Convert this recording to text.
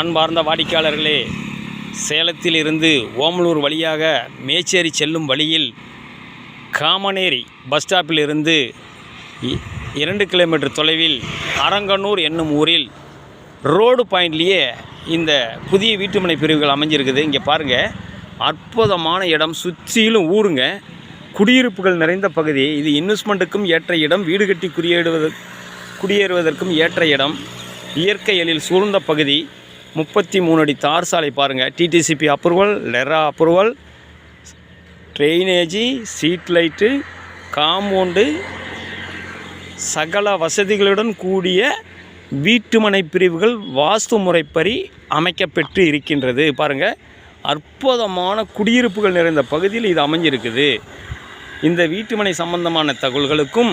அன்பார்ந்த வாடிக்கையாளர்களே சேலத்தில் இருந்து ஓமலூர் வழியாக மேச்சேரி செல்லும் வழியில் காமனேரி பஸ் ஸ்டாப்பில் இருந்து இரண்டு கிலோமீட்டர் தொலைவில் அரங்கனூர் என்னும் ஊரில் ரோடு பாயிண்ட்லேயே இந்த புதிய வீட்டுமனை பிரிவுகள் அமைஞ்சிருக்குது. இங்கே பாருங்கள் அற்புதமான இடம். சுற்றிலும் ஊருங்க. குடியிருப்புகள் நிறைந்த பகுதி. இது இன்வெஸ்ட்மெண்ட்டுக்கும் ஏற்ற இடம். வீடு கட்டி குடியேறுவது குடியேறுவதற்கும் ஏற்ற இடம். இயற்கை எழில் சூழ்ந்த பகுதி. முப்பத்தி மூணு அடி தார் சாலை பாருங்கள் DTCP approval RERA approval drainage street light compound சகல வசதிகளுடன் கூடிய வீட்டுமனை பிரிவுகள் வாஸ்து முறைப்படி அமைக்கப்பெற்று இருக்கின்றது. பாருங்கள் அற்புதமான குடியிருப்புகள் நிறைந்த பகுதியில் இது அமைஞ்சிருக்குது. இந்த வீட்டுமனை சம்பந்தமான தகவல்களுக்கும்